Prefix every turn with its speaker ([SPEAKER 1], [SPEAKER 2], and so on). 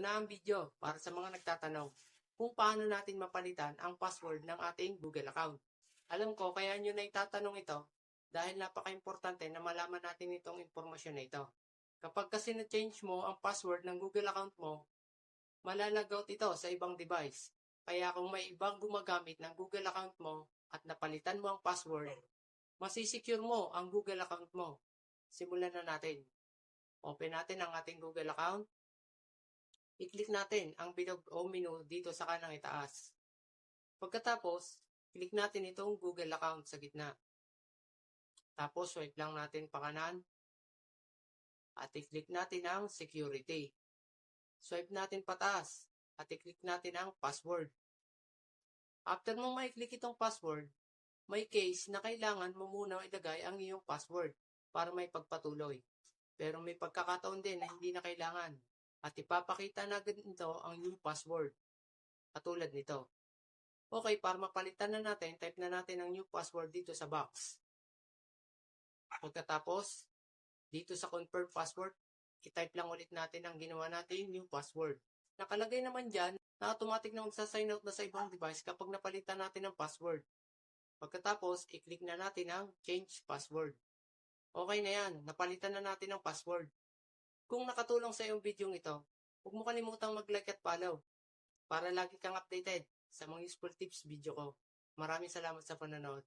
[SPEAKER 1] na ang video para sa mga nagtatanong kung paano natin mapalitan ang password ng ating Google account. Alam ko, kaya nyo na itatanong ito dahil napaka-importante na malaman natin itong impormasyon na ito. Kapag kasi na-change mo ang password ng Google account mo, malalagout ito sa ibang device. Kaya kung may ibang gumagamit ng Google account mo at napalitan mo ang password, masisecure mo ang Google account mo. Simulan na natin. Open natin ang ating Google account. I-click natin ang bilog o menu dito sa kanang itaas. Pagkatapos, click natin itong Google account sa gitna. Tapos, swipe lang natin pa kanan. At i-click natin ang security. Swipe natin pataas. At i-click natin ang password. After mo ma-click itong password, may case na kailangan mo muna ilagay ang iyong password para may pagpatuloy. Pero may pagkakataon din na hindi na kailangan at ipapakita na agad ang new password. Katulad nito. Okay, para mapalitan na natin, type na natin ang new password dito sa box. Pagkatapos, dito sa confirm password, i-type lang ulit natin ang ginawa natin new password. Nakalagay naman dyan na automatic na magsa-sign out na sa ibang device kapag napalitan natin ang password. Pagkatapos, i-click na natin ang change password. Okay na yan, napalitan na natin ang password. Kung nakatulong sa iyong video ito, huwag mo kalimutang mag-like at follow para lagi kang updated sa mga useful tips video ko. Maraming salamat sa panonood.